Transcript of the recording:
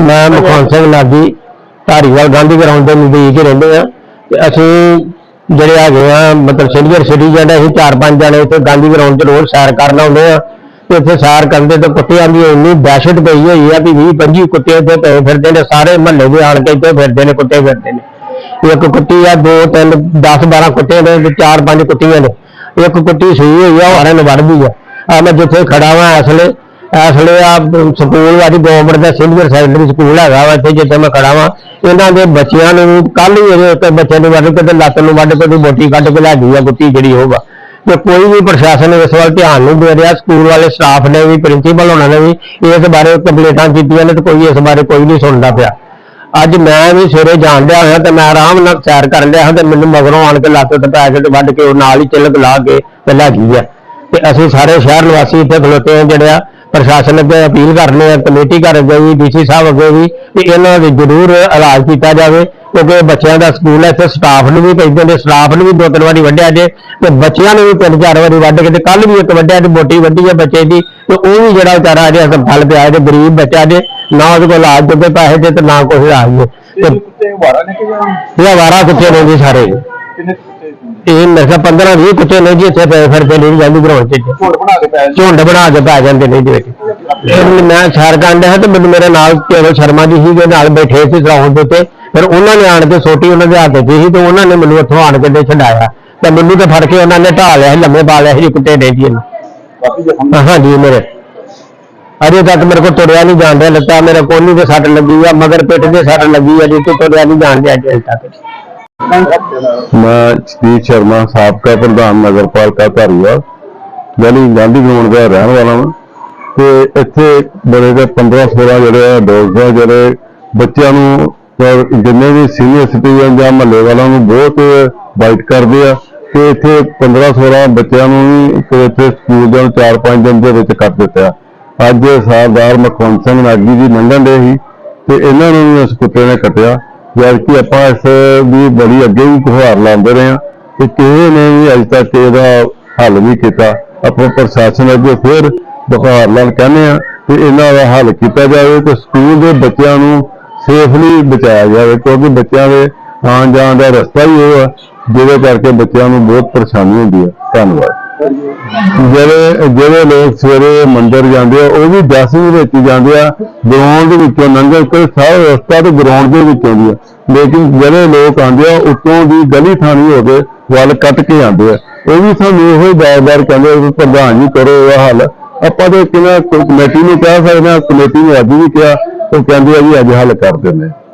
ਮੈਂ ਮਖੌਨ ਸਿੰਘ ਨਾਗੀ ਧਾਰੀਵਾਲ ਗਾਂਧੀ ਗਰਾਊਂਡ ਦੇ ਨਜ਼ਦੀਕ ਹੀ ਰਹਿੰਦੇ ਆ ਤੇ ਅਸੀਂ ਜਿਹੜੇ ਹੈਗੇ ਆ, ਮਤਲਬ ਸੀਨੀਅਰ ਸਿਟੀਜ਼ਨ ਅਸੀਂ ਚਾਰ ਪੰਜ ਜਣੇ ਇੱਥੇ ਗਾਂਧੀ ਗਰਾਊਂਡ 'ਚ ਰੋਜ਼ ਸੈਰ ਕਰਨ ਆਉਂਦੇ ਆ ਤੇ ਇੱਥੇ ਸੈਰ ਕਰਦੇ ਤੇ ਕੁੱਤਿਆਂ ਦੀ ਇੰਨੀ ਦਹਿਸ਼ਤ ਪਈ ਹੋਈ ਆ ਵੀ 20 25 ਕੁੱਤੇ ਇੱਥੇ ਪਏ ਫਿਰਦੇ ਨੇ, ਸਾਰੇ ਮਹੱਲੇ ਦੇ ਆਣ ਕੇ ਇੱਥੇ ਫਿਰਦੇ ਨੇ, ਕੁੱਤੇ ਫਿਰਦੇ ਨੇ। ਇੱਕ ਕੁੱਤੀ ਆ, ਦੋ, ਤਿੰਨ 10 12 ਕੁੱਤੇ ਨੇ ਚਾਰ ਪੰਜ ਕੁੱਤੀਆਂ ਨੇ। ਇੱਕ ਕੁੱਤੀ ਸੂਈ ਹੋਈ ਆ, ਉਹ ਹਾਰੇ ਨੂੰ ਵੜਦੀ ਆ। ਆ ਮੈਂ ਜਿੱਥੇ ਖੜਾ ਵਾਂ ਇਸ ਵੇਲੇ ਇਸ ਵੇਲੇ ਆ ਸਕੂਲ ਵਾਲੀ ਗਵਰਨਮੈਂਟ ਦਾ ਸੀਨੀਅਰ ਸੈਕੰਡਰੀ ਸਕੂਲ ਹੈਗਾ ਵਾ, ਇੱਥੇ ਜਿੱਥੇ ਮੈਂ ਖੜਾ ਵਾਂ। ਇਹਨਾਂ ਦੇ ਬੱਚਿਆਂ ਨੂੰ ਕੱਲ ਹੀ ਇਹਦੇ ਉੱਤੇ ਬੱਚੇ ਨੂੰ ਵੱਢ ਕੇ ਤੇ ਲੱਤ ਨੂੰ ਵੱਢ ਕੇ ਤੇ ਬੋਟੀ ਕੱਢ ਕੇ ਲੈ ਗਈ ਆ ਕੁੱਤੀ ਜਿਹੜੀ ਹੋਊਗਾ ਤੇ ਕੋਈ ਵੀ ਪ੍ਰਸ਼ਾਸਨ ਇਸ ਵੱਲ ਧਿਆਨ ਨਹੀਂ ਦੇ ਰਿਹਾ, ਸਕੂਲ ਵਾਲੇ ਸਟਾਫ ਨੇ ਵੀ ਪ੍ਰਿੰਸੀਪਲ ਉਹਨਾਂ ਨੇ ਵੀ ਇਸ ਬਾਰੇ ਕੰਪਲੇਂਟਾਂ ਕੀਤੀਆਂ ਨੇ ਤੇ ਕੋਈ ਇਸ ਬਾਰੇ ਕੋਈ ਨਹੀਂ ਸੁਣਦਾ ਪਿਆ। ਅੱਜ ਮੈਂ ਵੀ ਸਵੇਰੇ ਜਾਣ ਡਿਆ ਹੋਇਆ ਤੇ ਮੈਂ ਆਰਾਮ ਨਾਲ ਸੈਰ ਕਰਨ ਡਿਆ ਹਾਂ ਤੇ ਮੈਨੂੰ ਮਗਰੋਂ ਆਣ ਕੇ ਲੱਤ ਤੇ ਪੈ ਕੇ ਤੇ ਵੱਢ ਕੇ ਉਹ ਨਾਲ ਹੀ ਚਿਲਕ ਲਾ ਕੇ ਤੇ ਲੈ ਗਈ ਆ। ਤੇ ਅਸੀਂ ਸਾਰੇ ਸ਼ਹਿਰ ਨਿਵਾਸੀ ਇੱਥੇ ਖਲੋਤੇ ਆ ਜਿਹੜੇ ਆ ਪ੍ਰਸ਼ਾਸਨ ਅੱਗੇ ਅਪੀਲ ਕਰਨੇ ਆ ਕਮੇਟੀ ਘਰ ਅੱਗੇ ਵੀ ਡੀਸੀ ਸਾਹਿਬ ਅੱਗੇ ਵੀ ਕਿ ਇਹਨਾਂ ਦੇ ਜ਼ਰੂਰ ਇਲਾਜ ਕੀਤਾ ਜਾਵੇ ਕਿਉਂਕਿ ਬੱਚਿਆਂ ਦਾ ਸਕੂਲ ਹੈ ਇੱਥੇ ਸਟਾਫ ਨੂੰ ਵੀ ਕਹਿੰਦੇ ਨੇ ਸਟਾਫ ਨੂੰ ਵੀ ਦੋ ਤਿੰਨ ਵਾਰੀ ਵੱਢਿਆ ਜੇ ਤੇ ਬੱਚਿਆਂ ਨੂੰ ਵੀ ਤਿੰਨ ਚਾਰ ਵਾਰੀ ਵੱਢ ਕੇ ਤੇ ਕੱਲ ਵੀ ਇੱਕ ਵੱਢਿਆ ਤੇ ਮੋਟੀ ਵੱਢੀ ਹੈ ਬੱਚੇ ਦੀ ਤੇ ਉਹ ਵੀ ਜਿਹੜਾ ਵਿਚਾਰਾ ਅਜੇ ਹਸਪਤਾਲ ਪਿਆ ਜੇ ਗਰੀਬ ਬੱਚਾ ਜੇ ਨਾ ਉਹਦੇ ਕੋਲ ਇਲਾਜ ਜੋਗੇ ਪੈਸੇ ਤੇ ਨਾ ਕੋਈ ਇਲਾਜ ਤੇ ਇਹ ਵਾਰਾ ਨੇ ਕਿ ਇਹ ਆਵਾਰਾ ਕੁੱਤੇ ਨੇ ਜੀ ਸਾਰੇ ਕਿੰਨੇ? ਇਹ ਮੇਰੇ ਖਿਆਲ 15 20 ਕੁੱਤੇ ਨੇ ਜੀ ਇੱਥੇ ਪਏ ਫਿਰਦੇ ਨੇ ਜਾਂਦੀ ਗਰਾਊਂਡ 'ਚ ਬਣਾ ਕੇ ਪੈ ਝੁੰਡ ਬਣਾ ਕੇ ਪੈ ਜਾਂਦੇ ਨੇ ਜੀ ਵਿੱਚ। ਇਹ ਵੀ ਮੈਂ ਸੈਰ ਕਰਨ ਡਿਆ ਤੇ ਮੈਨੂੰ ਮੇਰੇ ਨਾਲ ਕੇਵਲ ਸ਼ਰਮਾ ਜੀ ਸੀਗੇ ਨਾਲ ਬੈਠੇ ਸੀ ਗਰਾਊਂਡ ਦੇ ਉੱਤੇ। ਫਿਰ ਉਹਨਾਂ ਨੇ ਆਣ ਕੇ ਸੋਟੀ ਉਹਨਾਂ ਦੇ ਹੱਥ 'ਚ ਸੀ ਤੇ ਉਹਨਾਂ ਨੇ ਮੈਨੂੰ ਉੱਥੋਂ ਆਣ ਕੇ ਤੇ ਛਡਾਇਆ। ਤੇ ਮੈਨੂੰ ਤੇ ਫੜ ਕੇ ਉਹਨਾਂ ਨੇ ਢਾ ਲਿਆ ਸੀ ਲੰਮੇ ਪਾ ਲਿਆ ਸੀ ਕੁੱਤੇ ਦੇ ਜੀ ਇਹਨੂੰ। ਕਾਫੀ ਜ਼ਖਮ ਹਾਂਜੀ ਮੇਰੇ। ਅਜੇ ਤੱਕ ਮੇਰੇ ਕੋਲ ਤੁਰਿਆ ਨਹੀਂ ਜਾਂਦਾ ਲੱਤਾਂ ਮੇਰੇ ਕੋਨੀ ਤੇ ਸੱਟ ਲੱਗੀ ਆ ਮਗਰ ਪਿੱਠ ਤੇ ਸੱਟ ਲੱਗੀ ਆ ਜੀ ਤੇ ਤੁਰਿਆ ਨਹੀਂ ਜਾਂਦਾ ਅਜੇ ਤੱਕ। ਮੈਂ ਸਤੀਸ਼ ਸ਼ਰਮਾ, ਸਾਬਕਾ ਪ੍ਰਧਾਨ ਨਗਰਪਾਲਿਕਾ ਧਾਰੀਵਾਲ ਗਲੀ ਗਾਂਧੀ ਗਰਾਊਂਡ ਦਾ ਰਹਿਣ ਵਾਲਾ ਹਾਂ ਤੇ ਇੱਥੇ ਬੜੇ ਦੇ 15 16 ਜਿਹੜੇ ਆ ਡੌਗਸ ਆ, ਜਿਹੜੇ ਬੱਚਿਆਂ ਨੂੰ ਔਰ ਜਿੰਨੇ ਵੀ ਸੀਨੀਅਰ ਸਿਟੀਜ਼ਨ ਜਾਂ ਮਹੱਲੇ ਵਾਲਿਆਂ ਨੂੰ ਬਹੁਤ ਵਾਈਟ ਕਰਦੇ ਆ। ਤੇ ਇੱਥੇ 15 16 ਬੱਚਿਆਂ ਨੂੰ ਵੀ ਇੱਥੇ ਸਕੂਲ ਦੇ 4-5 ਦਿਨ ਦੇ ਵਿੱਚ ਕੱਟ ਦਿੱਤਾ। ਅੱਜ ਸਰਦਾਰ ਮਖੌਨ ਸਿੰਘ ਨਾਗੀ ਜੀ ਲੰਘਣ ਦੇ ਸੀ ਤੇ ਇਹਨਾਂ ਨੂੰ ਵੀ ਉਸ ਕੁੱਤੇ ਨੇ ਕੱਟਿਆ। ਜਦਕਿ ਆਪਾਂ ਇਸ ਦੀ ਬੜੀ ਅੱਗੇ ਵੀ ਗੁਹਾਰ ਲਾਉਂਦੇ ਰਹੇ ਹਾਂ ਤੇ ਕਿਸੇ ਨੇ ਵੀ ਅਜੇ ਤੱਕ ਇਹਦਾ ਹੱਲ ਨਹੀਂ ਕੀਤਾ। ਆਪਾਂ ਪ੍ਰਸ਼ਾਸਨ ਅੱਗੇ ਫਿਰ ਗੁਹਾਰ ਲਾਉਣ ਕਹਿੰਦੇ ਆ ਕਿ ਇਹਨਾਂ ਦਾ ਹੱਲ ਕੀਤਾ ਜਾਵੇ ਤੇ ਸਕੂਲ ਦੇ ਬੱਚਿਆਂ ਨੂੰ ਸੇਫਲੀ ਬਚਾਇਆ ਜਾਵੇ, ਕਿਉਂਕਿ ਬੱਚਿਆਂ ਦੇ ਆਉਣ ਜਾਣ ਦਾ ਰਸਤਾ ਹੀ ਉਹ ਆ, ਜਿਹਦੇ ਕਰਕੇ ਬੱਚਿਆਂ ਨੂੰ ਬਹੁਤ ਪਰੇਸ਼ਾਨੀ ਹੁੰਦੀ ਹੈ ਧੰਨਵਾਦ। ਜਿਹੜੇ ਜਿਹੜੇ ਲੋਕ ਸਵੇਰੇ ਮੰਦਿਰ ਜਾਂਦੇ ਆ, ਉਹ ਵੀ ਦਸਵੀਂ ਵਿੱਚ ਜਾਂਦੇ ਆ ਗਰਾਊਂਡ ਦੇ ਵਿੱਚੋਂ ਲੰਘਣ ਤੇ ਸਾਰਾ ਰਸਤਾ ਤੇ ਗਰਾਊਂਡ ਦੇ ਵਿੱਚੋਂ ਦੀ ਆ। ਲੇਕਿਨ ਜਿਹੜੇ ਲੋਕ ਆਉਂਦੇ ਆ, ਉੱਤੋਂ ਦੀ ਗਲੀ ਥਾਣੀ ਹੋ ਕੇ ਵੱਲ ਕੱਟ ਕੇ ਆਉਂਦੇ ਆ। ਉਹ ਵੀ ਸਾਨੂੰ ਇਹੋ ਹੀ ਬਾਰ-ਬਾਰ ਕਹਿੰਦੇ ਪ੍ਰਧਾਨ ਜੀ ਕਰੋ ਇਹ ਹੱਲ। ਆਪਾਂ ਤੇ ਕਿਹਾ ਕਮੇਟੀ ਨੂੰ ਕਹਿ ਸਕਦੇ ਹਾਂ, ਕਮੇਟੀ ਨੇ ਅੱਜ ਵੀ ਕਿਹਾ, ਉਹ ਕਹਿੰਦੇ ਆ ਜੀ ਅੱਜ ਹੱਲ ਕਰ ਦਿੰਦੇ